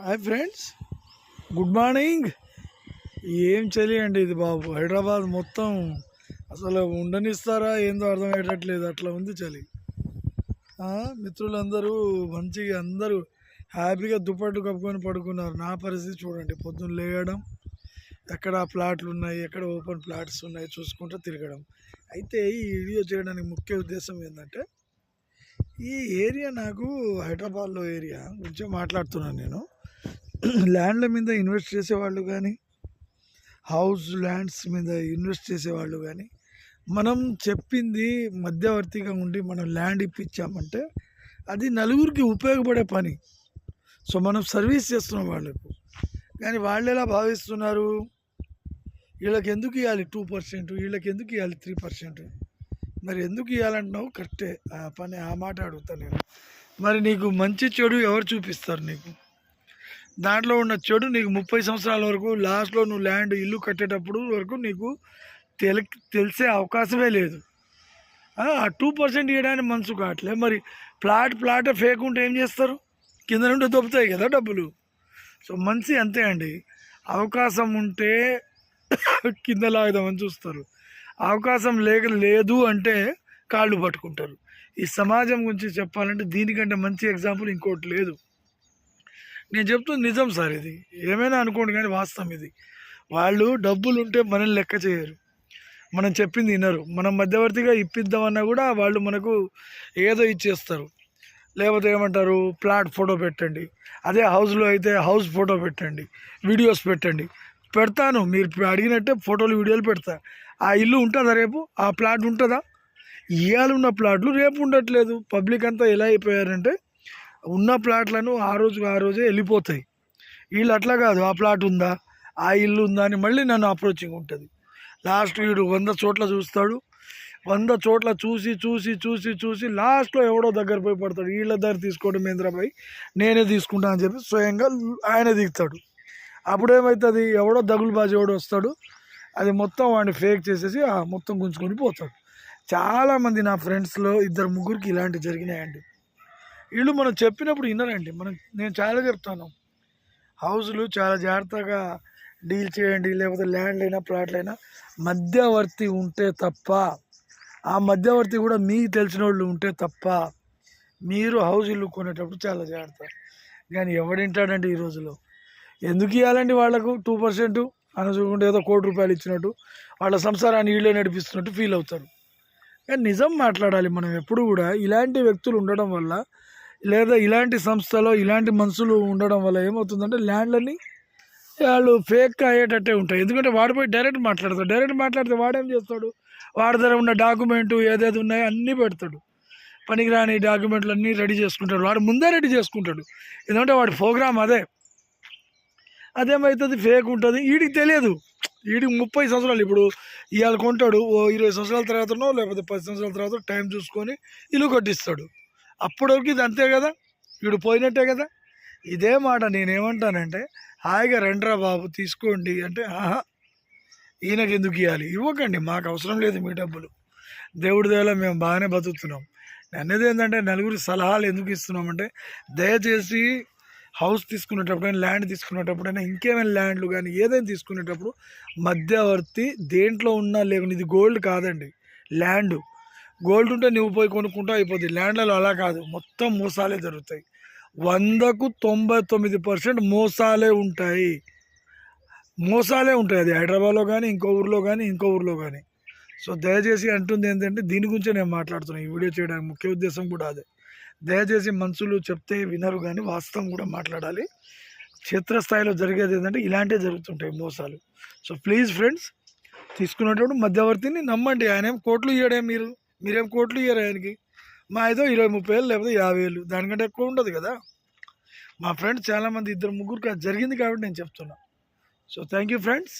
Hi friends good morning. ఏం చలి అండి ఇది బాబు. హైదరాబాద్ మొత్తం అసలు ఉండనిస్తారా ఏందో అర్థమయ్యేటట్లేదు. అట్లా ఉంది చలి. మిత్రులందరూ మంచిగా అందరూ హ్యాపీగా దుప్పట్లు కప్పుకొని పడుకున్నారు. నా పరిస్థితి చూడండి. పొద్దున్న లేయడం ఎక్కడ ప్లాట్లు ఉన్నాయి ఎక్కడ ఓపెన్ ప్లాట్స్ ఉన్నాయి చూసుకుంటూ తిరగడం. అయితే ఈ వీడియో చేయడానికి ముఖ్య ఉద్దేశం ఏంటంటే ఈ ఏరియా నాకు హైదరాబాద్లో ఏరియా గురించి మాట్లాడుతున్నాను నేను. ల్యాండ్ల మీద ఇన్వెస్ట్ చేసేవాళ్ళు కానీ హౌస్ ల్యాండ్స్ మీద ఇన్వెస్ట్ చేసేవాళ్ళు కానీ మనం చెప్పింది మధ్యవర్తిగా ఉండి మనం ల్యాండ్ ఇప్పించామంటే అది నలుగురికి ఉపయోగపడే పని. సో మనం సర్వీస్ చేస్తున్నాం వాళ్ళకు. కానీ వాళ్ళు ఎలా భావిస్తున్నారు? వీళ్ళకి ఎందుకు ఇవ్వాలి టూ పర్సెంట్? వీళ్ళకి ఎందుకు ఇవ్వాలి త్రీ పర్సెంట్? మరి ఎందుకు ఇవ్వాలంటున్నావు? కరెక్టే. ఆ పని ఆ మాట అడుగుతాను నేను. మరి నీకు మంచి చెడు ఎవరు చూపిస్తారు నీకు? దాంట్లో ఉన్న చెడు నీకు ముప్పై సంవత్సరాల వరకు లాస్ట్లో నువ్వు ల్యాండ్ ఇల్లు కట్టేటప్పుడు వరకు నీకు తెలి తెలిసే అవకాశమే లేదు. ఆ టూ పర్సెంట్ ఇవ్వడానికి మనసు కావట్లే. మరి ప్లాట్ ప్లాట్ ఫేక్ ఉంటే ఏం చేస్తారు? కింద నుండి దొబ్బుతాయి కదా డబ్బులు. సో మంచి అంతే అండి. అవకాశం ఉంటే కింద లాగుదామని చూస్తారు. అవకాశం లేక లేదు అంటే కాళ్ళు పట్టుకుంటారు. ఈ సమాజం గురించి చెప్పాలంటే దీనికంటే మంచి ఎగ్జాంపుల్ ఇంకోటి లేదు. నేను చెప్తుంది నిజం సార్ ఇది. ఏమైనా అనుకోండి కానీ వాస్తవం ఇది. వాళ్ళు డబ్బులు ఉంటే మనల్ని లెక్క చేయరు. మనం చెప్పింది వినరు. మనం మధ్యవర్తిగా ఇప్పిద్దామన్నా కూడా వాళ్ళు మనకు ఏదో ఇచ్చేస్తారు. లేకపోతే ఏమంటారు? ప్లాట్ ఫోటో పెట్టండి. అదే హౌస్లో అయితే హౌస్ ఫోటో పెట్టండి. వీడియోస్ పెట్టండి. పెడతాను. మీరు అడిగినట్టే ఫోటోలు వీడియోలు పెడతా. ఆ ఇల్లు ఉంటుందా రేపు? ఆ ప్లాట్ ఉంటుందా? ఇవాళ ఉన్న ప్లాట్లు రేపు ఉండట్లేదు. పబ్లిక్ అంతా ఎలా అయిపోయారంటే ఉన్న ప్లాట్లను ఆ రోజుకు ఆ రోజే వెళ్ళిపోతాయి. వీళ్ళు అట్లా కాదు ఆ ప్లాట్ ఉందా ఆ ఇల్లు ఉందా అని మళ్ళీ నన్ను అప్రోచింగ్ ఉంటుంది. లాస్ట్ వీడు వంద చోట్ల చూస్తాడు. వంద చోట్ల చూసి చూసి చూసి చూసి లాస్ట్లో ఎవడో దగ్గర పోయి పడతాడు. వీళ్ళ దగ్గర తీసుకోవడం మహేంద్రబాయ్ నేనే తీసుకుంటా అని చెప్పి స్వయంగా ఆయన దిగుతాడు. అప్పుడు ఏమవుతుంది ఎవడో దగులు బాజీ ఎవడో వస్తాడు. అది మొత్తం వాడిని ఫేక్ చేసేసి ఆ మొత్తం గుంజుకొని పోతాడు. చాలామంది నా ఫ్రెండ్స్లో ఇద్దరు ముగ్గురికి ఇలాంటివి జరిగినాయండి. వీళ్ళు మనం చెప్పినప్పుడు వినరండి. మనం నేను చాలా చెప్తాను. హౌస్లు చాలా జాగ్రత్తగా డీల్ చేయండి. లేకపోతే ల్యాండ్ అయినా ప్లాట్లు అయినా మధ్యవర్తి ఉంటే తప్ప ఆ మధ్యవర్తి కూడా మీకు తెలిసిన వాళ్ళు ఉంటే తప్ప మీరు హౌస్ ఇల్లు కొనేటప్పుడు చాలా జాగ్రత్త. కానీ ఎవడింటాడండి ఈ రోజులో ఎందుకు ఇవ్వాలండి వాళ్ళకు టూ పర్సెంట్? అనుకుంటే ఏదో కోటి రూపాయలు ఇచ్చినట్టు వాళ్ళ సంసారాన్ని వీళ్ళే నడిపిస్తున్నట్టు ఫీల్ అవుతారు. కానీ నిజం మాట్లాడాలి మనం ఎప్పుడు కూడా. ఇలాంటి వ్యక్తులు ఉండడం వల్ల లేదా ఇలాంటి సంస్థలో ఇలాంటి మనుషులు ఉండడం వల్ల ఏమవుతుందంటే ల్యాండ్లని వాళ్ళు ఫేక్ అయ్యేటట్టే ఉంటాయి. ఎందుకంటే వాడు పోయి డైరెక్ట్ మాట్లాడతాడు. డైరెక్ట్ మాట్లాడితే వాడేం చేస్తాడు? వాడి దగ్గర ఉన్న డాక్యుమెంట్ ఏదేది ఉన్నాయో అన్నీ పెడతాడు. పనికిరాని డాక్యుమెంట్లు అన్నీ రెడీ చేసుకుంటాడు. వాడు ముందే రెడీ చేసుకుంటాడు. ఎందుకంటే వాడి ప్రోగ్రామ్ అదే. అదేమవుతుంది ఫేక్ ఉంటుంది. వీడికి తెలియదు. వీడికి ముప్పై సంవత్సరాలు ఇప్పుడు ఇవాళ కొంటాడు. ఓ ఇరవై సంవత్సరాల తర్వాతనో లేకపోతే పది సంవత్సరాల తర్వాత టైం చూసుకొని ఇల్లు కట్టిస్తాడు. అప్పటివరకు ఇది అంతే కదా? వీడు పోయినట్టే కదా? ఇదే మాట నేనేమంటానంటే హాయిగా రండ్రా బాబు తీసుకోండి అంటే ఆహా ఈయనకి ఎందుకు ఇవ్వాలి ఇవ్వకండి మాకు అవసరం లేదు మీ డబ్బులు. దేవుడి దేవలో మేము బాగానే బతుకుతున్నాం. అనేది ఏంటంటే నలుగురి సలహాలు ఎందుకు ఇస్తున్నామంటే దయచేసి హౌస్ తీసుకునేటప్పుడైనా ల్యాండ్ తీసుకునేటప్పుడైనా ఇంకేమైనా ల్యాండ్లు కానీ ఏదైనా తీసుకునేటప్పుడు మధ్యవర్తి దేంట్లో ఉన్నా లేకుండా ఇది గోల్డ్ కాదండి ల్యాండ్. గోల్డ్ ఉంటే నువ్వు పోయి కొనుక్కుంటా అయిపోద్ది. ల్యాండ్లలో అలా కాదు. మొత్తం మోసాలే జరుగుతాయి. వందకు తొంభై తొమ్మిది పర్సెంట్ మోసాలే ఉంటాయి. మోసాలే ఉంటాయి. అది హైదరాబాద్లో కానీ ఇంకో ఊర్లో కానీ ఇంకో ఊర్లో కానీ. సో దయచేసి అంటుంది ఏంటంటే దీని గురించే నేను మాట్లాడుతున్నాను. ఈ వీడియో చేయడానికి ముఖ్య ఉద్దేశం కూడా అదే. దయచేసి మనుషులు చెప్తే వినరు కానీ వాస్తవం కూడా మాట్లాడాలి. క్షేత్రస్థాయిలో జరిగేది ఏంటంటే ఇలాంటివి జరుగుతుంటాయి మోసాలు. సో ప్లీజ్ ఫ్రెండ్స్ తీసుకునేటప్పుడు మధ్యవర్తిని నమ్మండి. ఆయన ఏం కోట్లు ఇయ్యడే మీరు? మీరేం కోట్లు ఇయ్యారు ఆయనకి? మా ఏదో ఇరవై ముప్పై వేలు లేకపోతే యాభై వేలు దానికంటే ఎక్కువ ఉండదు కదా. మా ఫ్రెండ్స్ చాలామంది ఇద్దరు ముగ్గురికి అది జరిగింది కాబట్టి నేను చెప్తున్నా. So thank you friends